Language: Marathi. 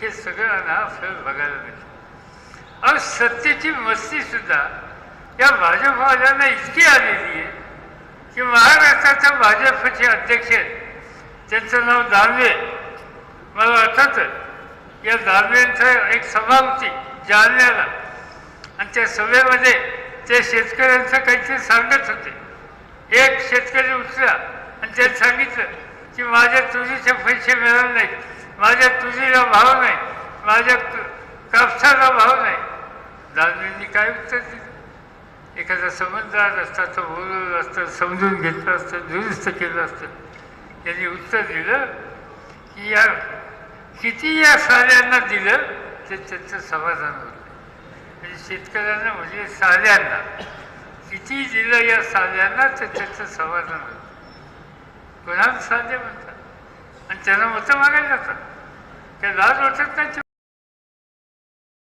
हे सगळं ना आपल्याला बघायला मिळतं. अहो सत्तेची मस्ती सुद्धा या भाजपवाल्यांना इतकी आलेली आहे की महाराष्ट्राच्या भाजपचे अध्यक्ष आहेत. त्यांचं नाव दानवे. मला वाटत या दानवेंचं एक सभा होती जालन्याला. आणि त्या सभेमध्ये ते शेतकऱ्यांचं काहीतरी सांगत होते. एक शेतकरी उठला आणि त्यात सांगितलं की माझ्या तुझीचे पैसे मिळाले नाहीत. माझ्या तुझीला भाव नाही माझ्या कापसाला भाव नाही. दानवेंनी काय उत्तर दिलं? एखादा समजदार असता तो बोलवलं असतं समजून घेतलं असतं दुरुस्त केलं असतं. त्यांनी उत्तर दिलं की या किती या साऱ्यांना दिलं ते त्यांचं समाधान होतं. म्हणजे शेतकऱ्यांना म्हणजे साऱ्यांना. किती दिलं या साध्यांना ते त्याचं समाधान होतं. कोणाला साध्य म्हणतात? आणि त्यांना मतं मागायला जातात. त्या लाज वाटत नाही.